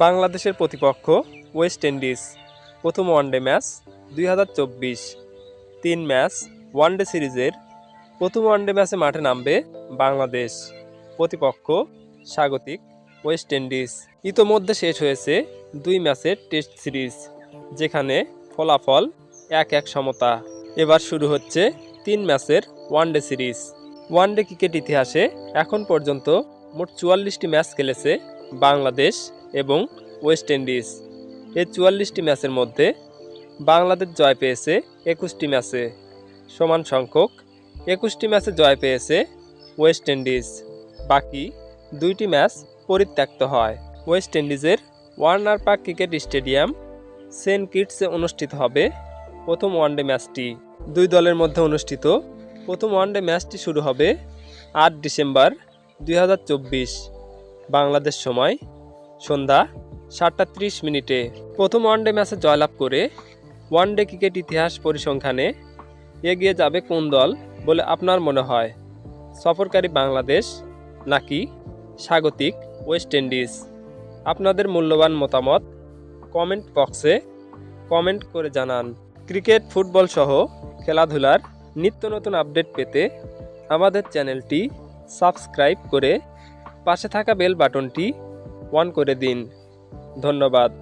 বাংলাদেশের প্রতিপক্ষ West Indies. প্রথম ওয়ানডে ম্যাচ দুই হাজার চব্বিশ। তিন ম্যাচ ওয়ানডে সিরিজের প্রথম ওয়ানডে ম্যাচে মাঠে নামবে বাংলাদেশ। প্রতিপক্ষ স্বাগতিক ওয়েস্ট ইন্ডিজ। ইতোমধ্যে শেষ হয়েছে দুই ম্যাচের টেস্ট সিরিজ, যেখানে ফলাফল এক এক সমতা। এবার শুরু হচ্ছে তিন ম্যাচের ওয়ানডে সিরিজ। ওয়ানডে ক্রিকেট ইতিহাসে এখন পর্যন্ত মোট চুয়াল্লিশটি ম্যাচ খেলেছে বাংলাদেশ এবং ওয়েস্ট ইন্ডিজ। এই চুয়াল্লিশটি ম্যাচের মধ্যে বাংলাদেশ জয় পেয়েছে একুশটি ম্যাচে। সমান সংখ্যক একুশটি ম্যাচে জয় পেয়েছে ওয়েস্ট ইন্ডিজ। বাকি দুইটি ম্যাচ পরিত্যক্ত হয়। ওয়েস্ট ইন্ডিজের Warner Park cricket stadium Saint কিটসে অনুষ্ঠিত হবে প্রথম ওয়ানডে ম্যাচটি। দুই দলের মধ্যে অনুষ্ঠিত প্রথম ওয়ানডে ম্যাচটি শুরু হবে আট ডিসেম্বর দুই হাজার চব্বিশ। বাংলাদেশ সময় সন্ধ্যা সাতটা ত্রিশ মিনিটে। প্রথম ওয়ানডে ম্যাচে জয়লাভ করে ওয়ানডে ক্রিকেট ইতিহাস পরিসংখ্যানে এগিয়ে যাবে কোন দল বলে আপনার মনে হয়? সফরকারী বাংলাদেশ নাকি স্বাগতিক ওয়েস্ট ইন্ডিজ? আপনাদের মূল্যবান মতামত কমেন্ট বক্সে কমেন্ট করে জানান। ক্রিকেট, ফুটবল সহ খেলাধুলার নিত্য নতুন আপডেট পেতে আমাদের চ্যানেলটি সাবস্ক্রাইব করে পাশে থাকা বেল বাটনটি অন করে দিন। ধন্যবাদ।